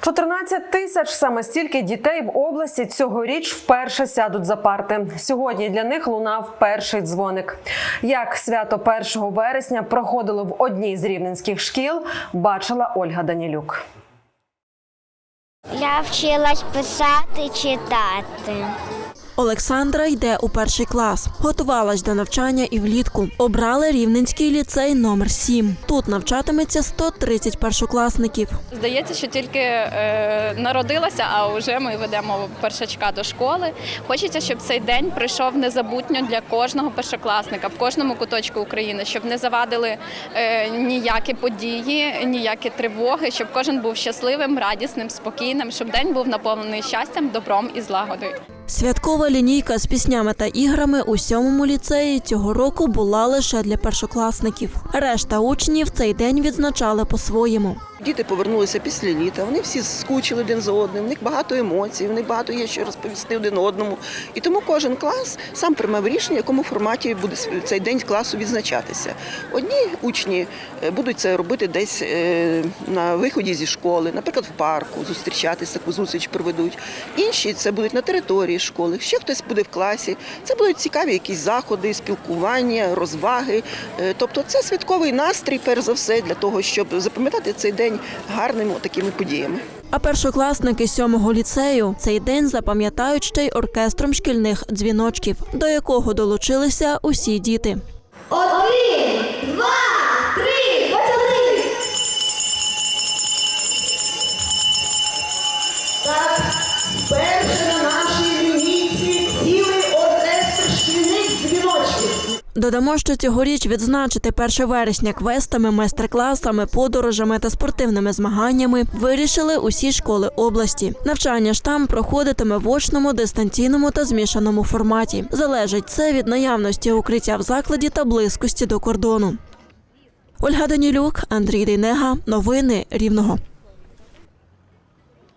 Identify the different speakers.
Speaker 1: 14 тисяч саме стільки дітей в області цьогоріч вперше сядуть за парти. Сьогодні для них лунав перший дзвоник. Як свято 1 вересня проходило в одній з рівненських шкіл, бачила Ольга Данілюк.
Speaker 2: Я вчилась писати, читати.
Speaker 3: Олександра йде у перший клас. Готувалась до навчання і влітку. Обрали Рівненський ліцей номер 7. Тут навчатиметься 130 першокласників.
Speaker 4: Здається, що тільки е, народилася, а вже ми ведемо першачка до школи. Хочеться, щоб цей день пройшов незабутньо для кожного першокласника в кожному куточку України, щоб не завадили е, ніякі події, ніякі тривоги, щоб кожен був щасливим, радісним, спокійним, щоб день був наповнений щастям, добром і злагодою.
Speaker 3: Святкова лінійка з піснями та іграми у сьомому ліцеї цього року була лише для першокласників. Решта учнів цей день відзначали по-своєму.
Speaker 5: Діти повернулися після літа. Вони всі скучили один за одним. В них багато емоцій, в них багато є що розповісти один одному. І тому кожен клас сам приймав рішення, в якому форматі буде цей день класу відзначатися. Одні учні е, будуть це робити десь е, на виході зі школи, наприклад, в парку, зустрічатися, таку зустріч проведуть. Інші це будуть на території школи. Ще хтось буде в класі. Це будуть цікаві якісь заходи, спілкування, розваги. Е, Тобто, це святковий настрій, перш за все, для того, щоб запам'ятати цей день гарними такими подіями.
Speaker 3: А першокласники сьомого ліцею цей день запам'ятають ще й оркестром шкільних дзвіночків, до якого долучилися усі діти. Додамо, що цьогоріч відзначити 1 вересня квестами, майстер-класами, подорожами та спортивними змаганнями вирішили усі школи області. Навчання ж там проходитиме в очному, дистанційному та змішаному форматі. Залежить це від наявності укриття в закладі та близькості до кордону. Ольга Данілюк, Андрій Дейнега. Новини Рівного.